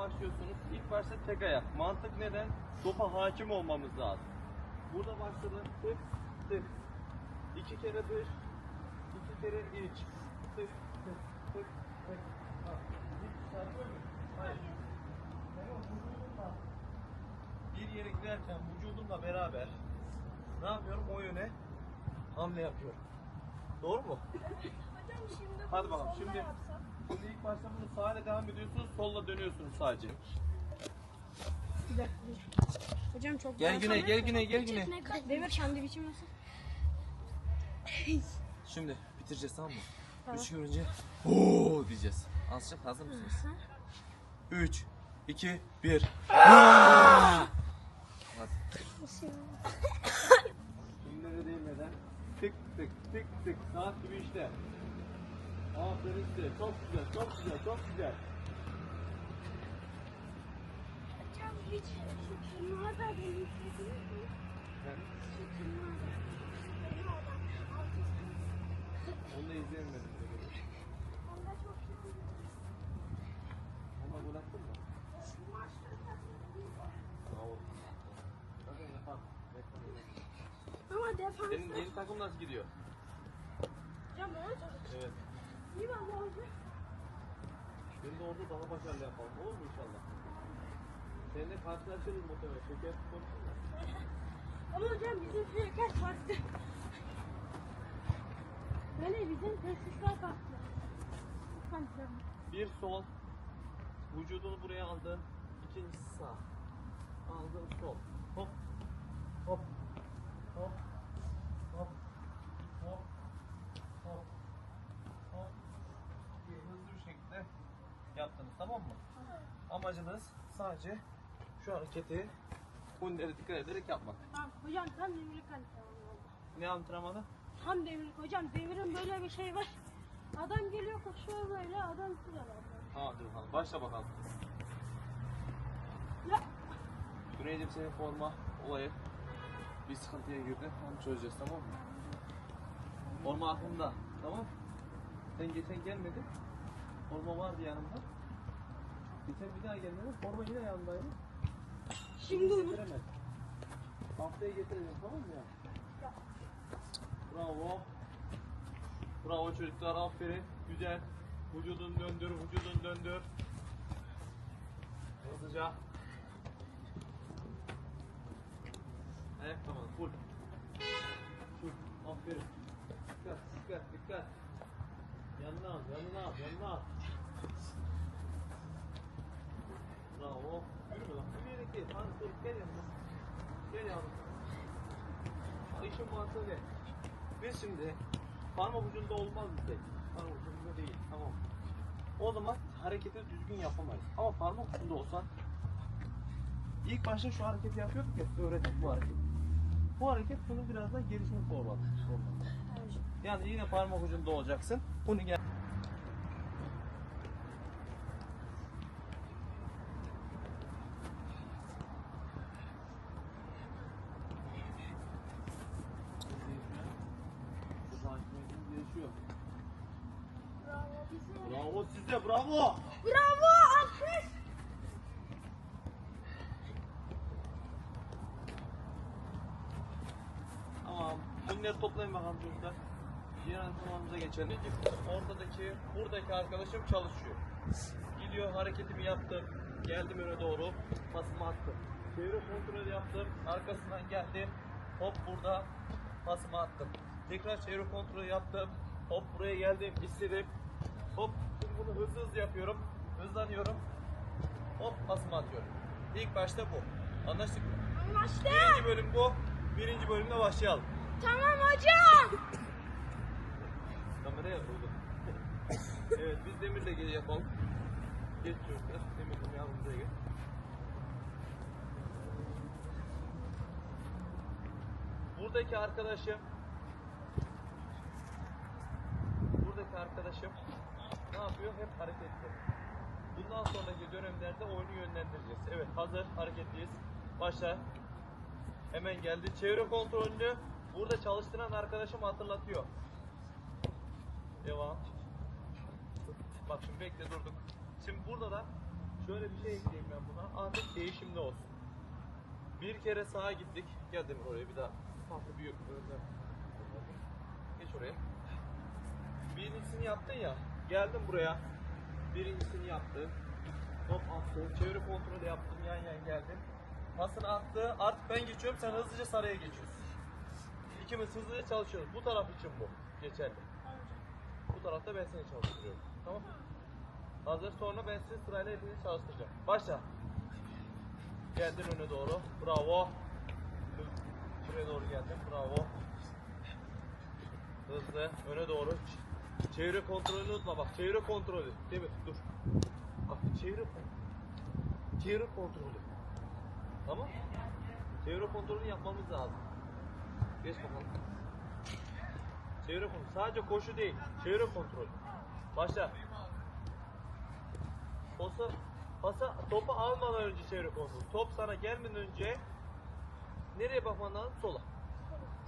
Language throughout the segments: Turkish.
başlıyorsunuz. İlk başta tek ayak. Mantık neden? Topa hakim olmamız lazım. Burada başladı. Tık tık. İki kere dış. iki kere iç. Tık tık tık tık. Ha. Hiç çarpıyor mu? Hayır. Tamam, vücudumla bir yere giderken vücudumla beraber ne yapıyorum? O yöne hamle yapıyorum. Doğru mu? Hocam şimdi Hadi bakalım, şimdi- yapsam. Şimdi ilk başta bunu sağ devam ediyorsunuz, solla dönüyorsunuz sadece. Bir dakika. Hocam çok Gel Güney, gel Güney, gel Güney. Demir sandviçim nasıl? Şimdi bitireceğiz tamam mı? Tamam. Üç görünce ooo diyeceğiz. Azıcık hazır mısınız? Üç, iki, bir. Hadi. Bunları değmeden tık tık tık tık saat gibi işte. Aferin size. Çok güzel, çok güzel, çok güzel. Hocam hiç şu tırnağı da deneyimlediniz mi? Şu tırnağı da. Onu da izleyemedim. Onda çok iyi. Ama gol attın mı? Bravo. Ama defans. Senin yeni takım nasıl gidiyor? Hocam bana çok Evet. De orada daha başarılı yapalım. Olur mu inşallah? Seninle karşılaşırız muhtemelen. Şeker konuşsun da. Ama hocam bizim şirket farklı. Böyle bizim tesisler farklı. Bir sol. Vücudunu buraya aldın. İkincisi sağ. Aldın sol. Hop. Hop. Hop. Hop. Hop. Hop. Bir hızlı bir şekilde yaptınız tamam mı? Amacınız sadece şu hareketi bunları dikkat ederek yapmak. Tamam, hocam tam demirlik antrenmanı oldu. Ne antrenmanı? Tam demirlik hocam demirin böyle bir şey var. Adam geliyor koşuyor böyle adam var. Tamam dur bakalım. Başla bakalım. Ya Güneyciğim senin forma olayı bir sıkıntıya girdi. Onu çözeceğiz tamam mı? Forma aklımda. Tamam. Sen geçen gelmedin. Forma vardı yanımda. Geçen bir daha gelmedin. Forma yine yanımdaydı. şimdi Getiremez. Haftaya getireceğim tamam mı ya? Bravo. Bravo çocuklar aferin. Güzel. Vücudunu döndür, vücudunu döndür. Hızlıca. Ayak tamam, full. Full. Aferin. Dikkat, dikkat, dikkat. Yanına al, yanına al, yanına al. Bravo. Yürüme lan. Yürüyerek gel. Hadi dur, gel yanına. Gel yavrum. İşin mantığı ne? Biz şimdi parmak ucunda olmaz bize. Parmak ucunda değil. Tamam. O zaman hareketi düzgün yapamayız. Ama parmak ucunda olsa ilk başta şu hareketi yapıyorduk ya öğrettik bu hareket. Bu hareket bunun biraz daha gelişimi format. Yani yine parmak ucunda olacaksın. Bunu gel. bravo bize. Bravo size bravo. Bravo alkış. Bunları toplayın bakalım çocuklar. Diğer antrenmanımıza geçelim. Ortadaki, buradaki arkadaşım çalışıyor. Gidiyor hareketimi yaptım. Geldim öne doğru. Pasımı attım. Çevre kontrolü yaptım. Arkasından geldim. Hop burada pasımı attım. Tekrar çevre kontrolü yaptım. Hop buraya geldim. istedim. Hop bunu hızlı hızlı yapıyorum. Hızlanıyorum. Hop pasımı atıyorum. İlk başta bu. Anlaştık mı? Anlaştık. Birinci bölüm bu. Birinci bölümde başlayalım. Tamam hocam. Kameraya koydu. evet biz Demir'le geri yapalım. Geç çocuklar. Demir'in yanımıza gel. Buradaki arkadaşım buradaki arkadaşım ne yapıyor? Hep hareketli. Bundan sonraki dönemlerde oyunu yönlendireceğiz. Evet hazır hareketliyiz. Başla. Hemen geldi. Çevre kontrolünü burada çalıştıran arkadaşım hatırlatıyor. Devam. Bak şimdi bekle durduk. Şimdi burada da şöyle bir şey ekleyeyim ben buna. Artık değişimli olsun. Bir kere sağa gittik. Gel Demir oraya bir daha. Farklı önde. Geç oraya. Birincisini yaptın ya. Geldim buraya. Birincisini yaptın. Top attı. Çevre kontrolü yaptım. Yan yan geldim. Pasını attı. Artık ben geçiyorum. Sen hızlıca saraya geçiyorsun. İkimiz hızlıca çalışıyoruz. Bu taraf için bu. Geçerli. Bu tarafta ben seni çalıştırıyorum. Tamam? Hazır sonra ben sizi sırayla hepinizi çalıştıracağım. Başla. Geldin öne doğru. Bravo. Şuraya doğru geldin. Bravo. Hızlı. Öne doğru. Çevre kontrolünü unutma bak. Çevre kontrolü. Değil mi? Dur. Bak çevre Çevre kontrolü. Tamam? Çevre kontrolünü yapmamız lazım. Geç bakalım. Çevre kontrolü. Sadece koşu değil. Çevre kontrolü. Başla. Pasa, pasa topu almadan önce çevre kontrolü. Top sana gelmeden önce nereye bakman lazım? Sola.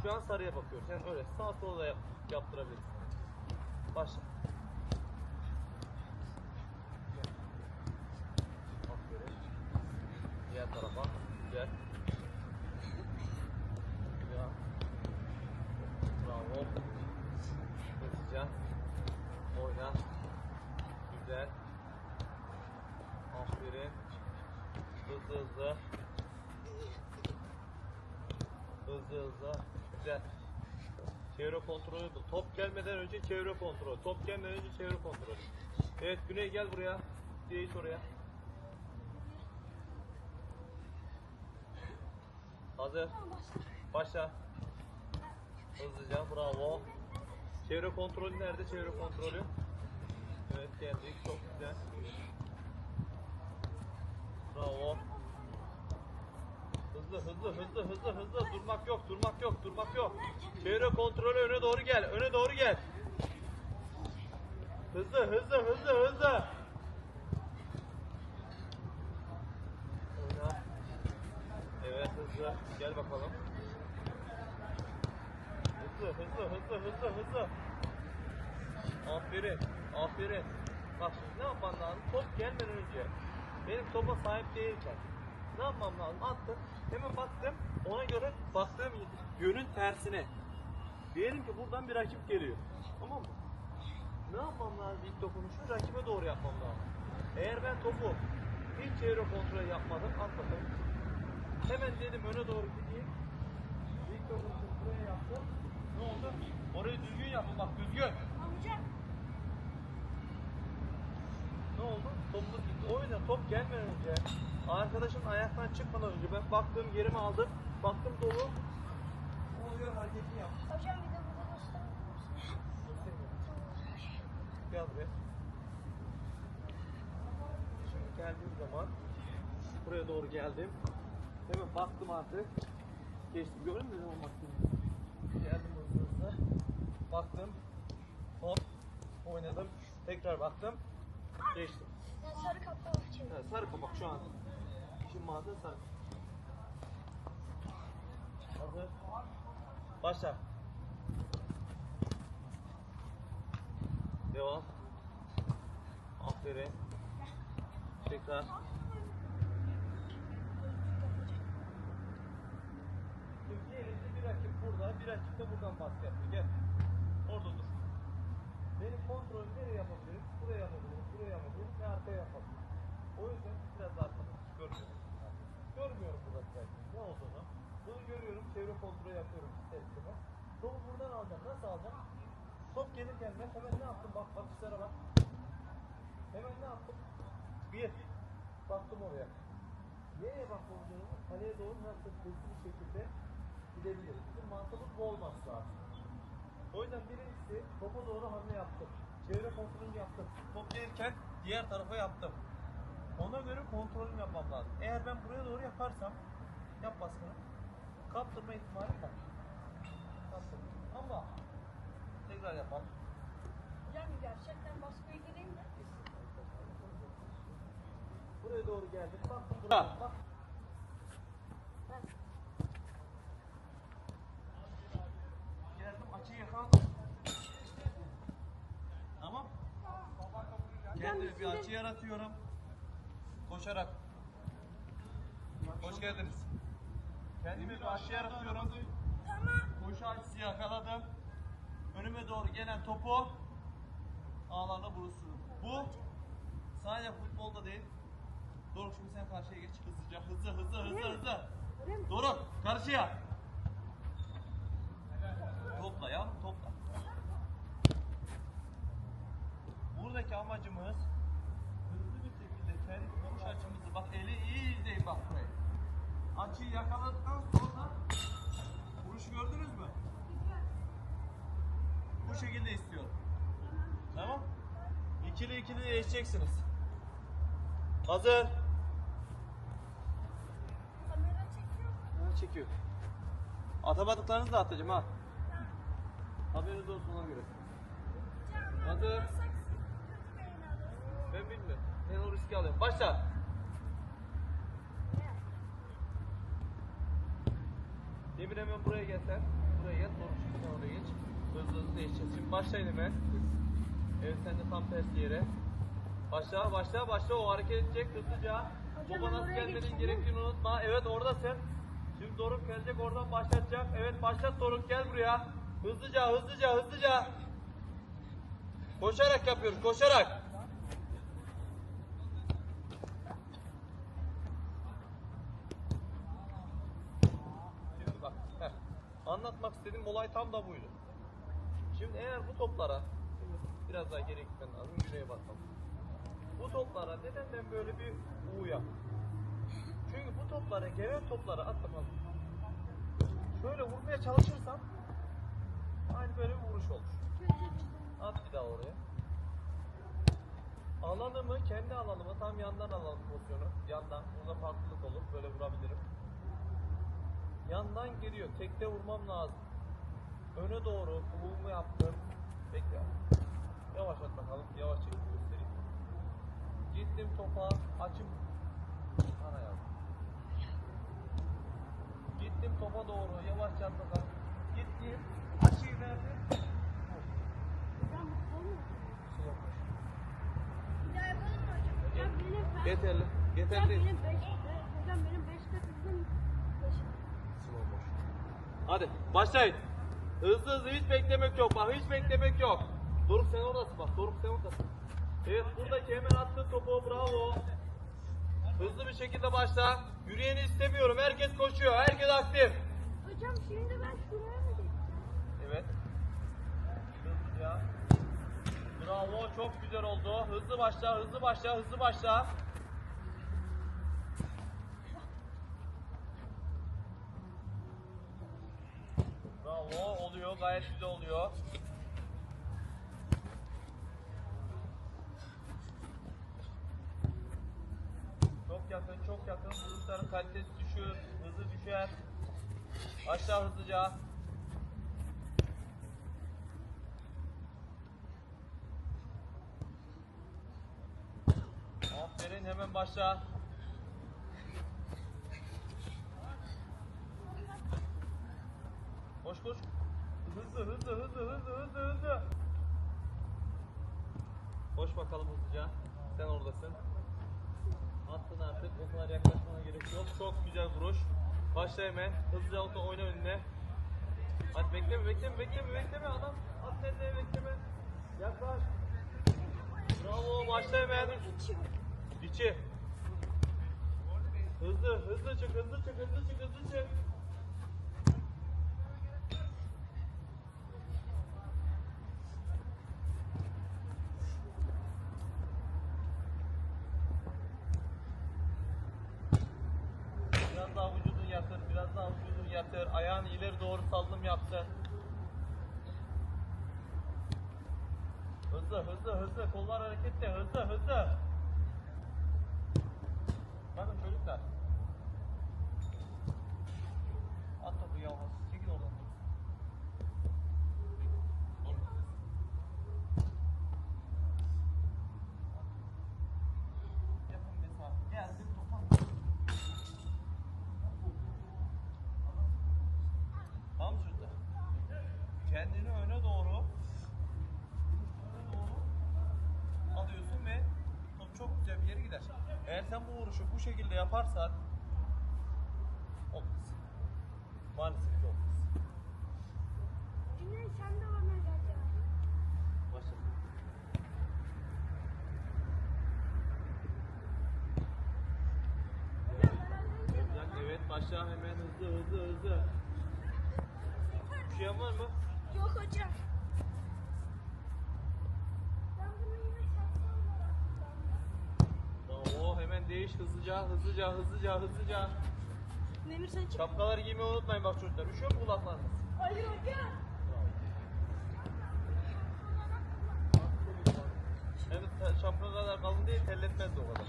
Şu an sarıya bakıyoruz. Sen öyle sağ sola da yap, yaptırabilirsin. Başla. Diğer tarafa. Gel. Güzel. Bravo. Hızlıca. Oyna. Güzel. Aferin. Hızlı hızlı. Hızlı hızlı. Güzel. Çevre kontrolü. bu. Top gelmeden önce çevre kontrolü. Top gelmeden önce çevre kontrolü. Evet Güney gel buraya. Değiş oraya. Hazır. Başla. Hızlıca bravo. Çevre kontrolü nerede? Çevre kontrolü. Evet geldik. Çok güzel. Bravo. Hızlı hızlı hızlı hızlı hızlı durmak yok durmak yok durmak yok. Çevre kontrolü öne doğru gel öne doğru gel. Hızlı hızlı hızlı hızlı. Evet hızlı gel bakalım. Hızlı hızlı hızlı hızlı hızlı. Aferin aferin. Bak şimdi ne yapman lazım? Top gelmeden önce benim topa sahip değilken ne yapmam lazım? Attım. Hemen baktım. Ona göre baktığım yönün tersine. Diyelim ki buradan bir rakip geliyor. Tamam mı? Ne yapmam lazım ilk dokunuşu? Rakibe doğru yapmam lazım. Eğer ben topu hiç çevre kontrolü yapmadım, atmadım. Hemen dedim öne doğru gideyim. İlk dokunuşu buraya yaptım. Ne oldu? Orayı düzgün yapın bak düzgün. Amca. Ne oldu? Toplu gitti. O yüzden top gelmeden önce arkadaşın ayaktan çıkmadan önce ben baktığım yerimi aldım. Baktım dolu. Göre hareketini yap. Hocam bir de burada gösterir misin? Gel buraya. Şimdi geldiğim zaman buraya doğru geldim. Hemen baktım artık. Geçtim. Gördün mü ne baktım? Geldim hızlı hızlı. Baktım. Hop. Oynadım. Tekrar baktım. Geçtim. Ben sarı var çünkü. Evet, sarı kapak şu an. Şimdi mağaza sarı. Hazır. Başla. Devam. Aferin. Tekrar. Şimdi bir rakip burada, bir rakip de buradan baskı yapıyor. Gel. Orada dur. Benim kontrolüm nereye yapabilirim? Buraya yapabilirim, buraya yapabilirim ve arkaya yapabilirim. O yüzden biraz daha arkada görmüyorum. Görmüyorum burada ne olduğunu. Bunu görüyorum, çevre kontrolü yapıyorum ister. Topu buradan alacağım. Nasıl alacağım? Top gelir gelmez hemen ne yaptım? Bak bakışlara bak. Hemen ne yaptım? Bir. Baktım oraya. Nereye bakmamız lazım? Kaleye doğru nasıl hızlı bir şekilde gidebiliriz. Bizim mantığımız bu olması lazım. O yüzden birincisi topa doğru hamle yaptım. Çevre kontrolünü yaptım. Top gelirken diğer tarafa yaptım. Ona göre kontrolüm yapmam lazım. Eğer ben buraya doğru yaparsam yap baskını. Kaptırma ihtimali var. Kaptırma. Ama tekrar yapalım. Hocam gerçekten baskıya gireyim mi? Buraya doğru geldim. Baktım buraya. Bak. Geldim açıyı yakaladım. Tamam. Kendime bir açı yaratıyorum. Koş Koşarak. Hoş geldiniz. Kendimi bir aşağıya atıyorum. Koşu açısı yakaladım. Önüme doğru gelen topu ağlarla vurursun. Bu sadece futbolda değil. Doruk şimdi sen karşıya geç hızlıca. Hızlı hızlı hızlı hızlı. Doruk karşıya. Topla ya topla. Buradaki amacımız hızlı bir şekilde kendi vuruş açımızı bak eli iyi izleyin bak burayı. Açıyı yakaladıktan sonra vuruşu gördünüz mü? Bu şekilde istiyorum. Tamam? İkili ikili değişeceksiniz. Hazır. Kamera çekiyor. Ha, çekiyor. Atamadıklarınızı da atacağım ha. Haberiniz olsun ona göre. Hazır. Ben bilmiyorum. Ben o riski alıyorum. Başla. Demir hemen buraya gel sen. Buraya gel. Doğru oraya geç. Hızlı hızlı değişeceğiz. Şimdi başlayın hemen. Evet sen de tam tersi yere. Başla başla başla o hareket edecek hızlıca. Hocam, ben nasıl geçeyim gerektiğini unutma. Evet oradasın. Şimdi Doruk gelecek oradan başlatacak. Evet başlat Doruk gel buraya. Hızlıca hızlıca hızlıca. Koşarak yapıyoruz koşarak. Şimdi bak. heh. Anlatmak istediğim olay tam da buydu. Şimdi eğer bu toplara biraz daha geri gitmen lazım. Güneye bakalım. Bu toplara neden ben böyle bir U yap? Çünkü bu toplara, gelen toplara at bakalım. Şöyle vurmaya çalışırsam aynı böyle bir vuruş olur. At bir daha oraya. Alanımı, kendi alanımı tam yandan alalım pozisyonu. Yandan. Burada farklılık olur. Böyle vurabilirim. Yandan geliyor. Tekte vurmam lazım. Öne doğru kuluğumu yaptım. Bekle. Yavaş at bakalım. Yavaş çekip göstereyim. Gittim topa. Açım. Ana yavrum. Gittim topa doğru. Yavaş at bakalım. Gittim. Açıyı verdim. Hocam bu olmuyor. Slow motion. Bir daha yapalım mı hocam? Hocam benim kaç- Yeterli. Hocam Yeterli. benim beş, hocam benim beş kat hızım beş. Slow motion. Hadi başlayın. Hızlı hızlı hiç beklemek yok. Bak hiç beklemek yok. Doruk sen oradasın bak. Doruk sen oradasın. Evet buradaki hemen attığın topu bravo. Hızlı bir şekilde başla. Yürüyeni istemiyorum. Herkes koşuyor. Herkes aktif. Hocam şimdi ben şuraya mı geçeceğim? Evet. Hızlıca. Bravo. Çok güzel oldu. Hızlı başla. Hızlı başla. Hızlı başla. Bravo. Oluyor. Gayet güzel oluyor. Çok yakın, çok yakın. Vuruşların kalitesi düşür, hızı düşer. Aşağı hızlıca. Aferin hemen başla. Koş koş. Hızlı hızlı hızlı hızlı hızlı hızlı. Koş bakalım hızlıca. Sen oradasın. Attın artık. O kadar yaklaşmana gerek yok. Çok güzel vuruş. Başla hemen. Hızlıca oyna oyna önüne. Hadi bekleme bekleme bekleme bekleme adam. At kendine bekleme. Yaklaş. Bravo başla hemen. İçi. Hızlı hızlı çık hızlı çık hızlı çık hızlı çık. Biraz daha vücudun yatır, biraz daha vücudun yatır. Ayağını ileri doğru yaptı. Hızlı, hızlı, hızlı. Kollar hareketli. Hızlı, hızlı. Bakın çocuklar. At topu yavaş. Çekil oradan. Dur. Yakın mesafe. Geldim topa. Tam şurada. Kendini öne doğru öne doğru alıyorsun ve topu Eğer sen bu vuruşu bu şekilde yaparsan olmaz. Maalesef olmaz. Cüneyt sen de bana gel. Başla. Evet başla hemen hızlı hızlı hızlı. Üşüyen var mı? Yok hocam. Ben bunu yine çaksam Bravo hemen değiş hızlıca hızlıca hızlıca hızlıca. Demir sen çık. Şapkaları giymeyi unutmayın bak çocuklar. Üşüyor mu kulaklarınız? Hayır hocam. Te- şapka kadar kalın değil terletmez de o kadar.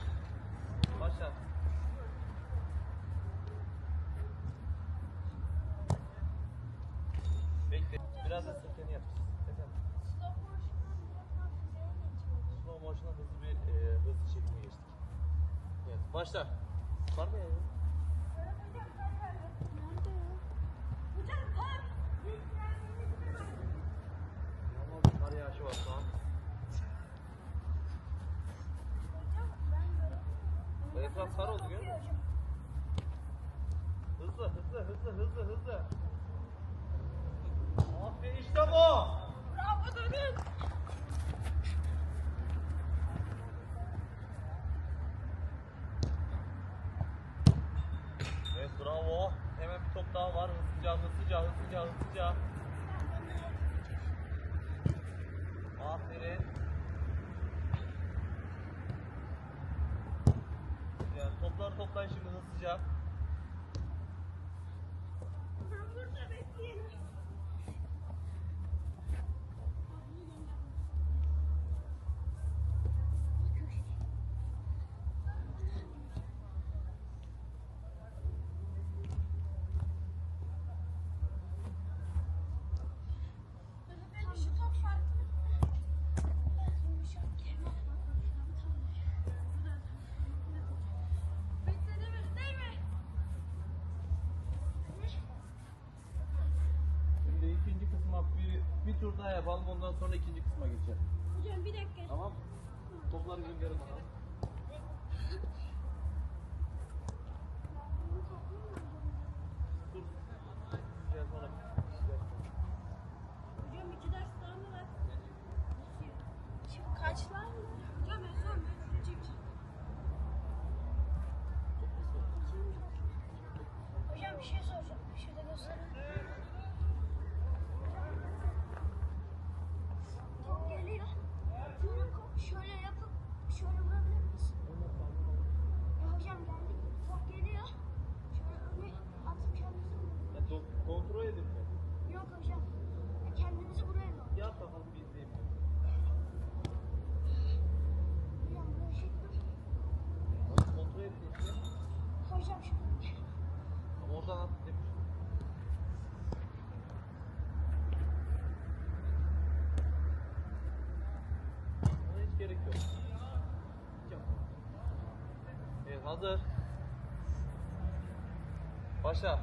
Başla. Bekle. Biraz da sirkeni yapacağız. Efendim. Slow motion'a hızlı bir e, hızlı çekime geçtik. Evet. Başla. Var mı ya? Nerede ya? Hocam kar. Ama bir kar yağışı var şu an. Hocam ben böyle. Etraf kar oldu görüyor musun? Hızlı hızlı hızlı hızlı hızlı. Aferin işte bu. Bravo Demir. Evet bravo. Hemen bir top daha var. Hızlıca hızlıca hızlıca hızlıca. Aferin. Yani topları toplayın şimdi hızlıca. Ben burada bekleyelim. Şu top farklı. Bekle Demir, değme. Şimdi ikinci kısma bir, bir tur daha yapalım ondan sonra ikinci kısma geçelim. Hocam bir dakika. Tamam Topları gönderin bana. Dur. Gel sonra. Gel. Hocam iki ders daha mı var? Şimdi kaç var mı? Hocam en son ben çekeceğim. Hocam bir şey soracağım. Şurada gösterin. Top geliyor. Şöyle, ko- şöyle yapıp şöyle vurabilir misin? Ya hocam geldi. Top geliyor. Şöyle öne atıp kendinizi vurun. Ya, do- kontrol edin mi? Yok hocam. Ya kendinizi buraya vurun. Yap bakalım bir izleyelim. Hocam böyle şey dur. Kontrol edin işte. Hocam şu. Ama oradan at demiş. Ona hiç gerek yok. Hiç yapma. Evet hazır. Başla.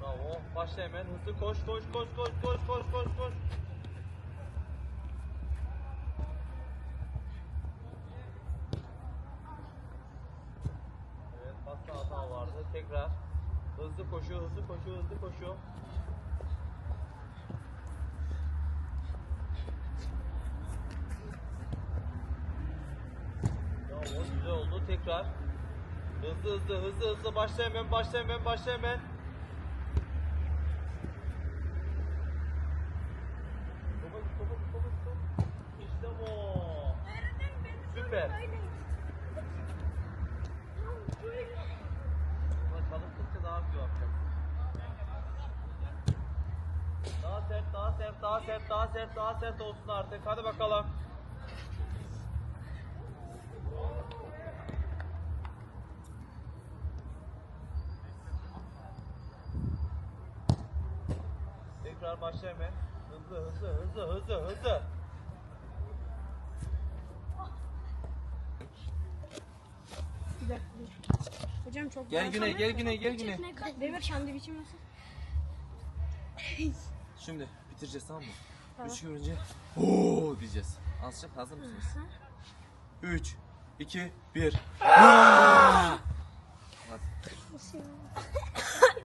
Bravo. Başla hemen. Hızlı koş koş koş koş koş koş koş koş. Evet, pasta hata vardı. Tekrar. Hızlı koşuyor, hızlı koşuyor, hızlı koşuyor. Bravo, güzel oldu. Tekrar. Hızlı hızlı hızlı hızlı başla hemen başla hemen başla hemen. İşte bu. Süper. Ama çalıştıkça daha güzel yapacaksın. Daha sert, daha sert, daha sert, daha sert, daha sert olsun artık. Hadi bakalım. Tekrar başla hemen. Hızlı, hızlı, hızlı, hızlı, hızlı. Bir dakika. Hocam çok Gel Güney, gel Güney, gel Güney. Demir kendi biçim nasıl? Şimdi bitireceğiz tamam mı? Tamam. Üç görünce ooo diyeceğiz. Azıcık hazır mısınız? Hı. 3, 2, 1.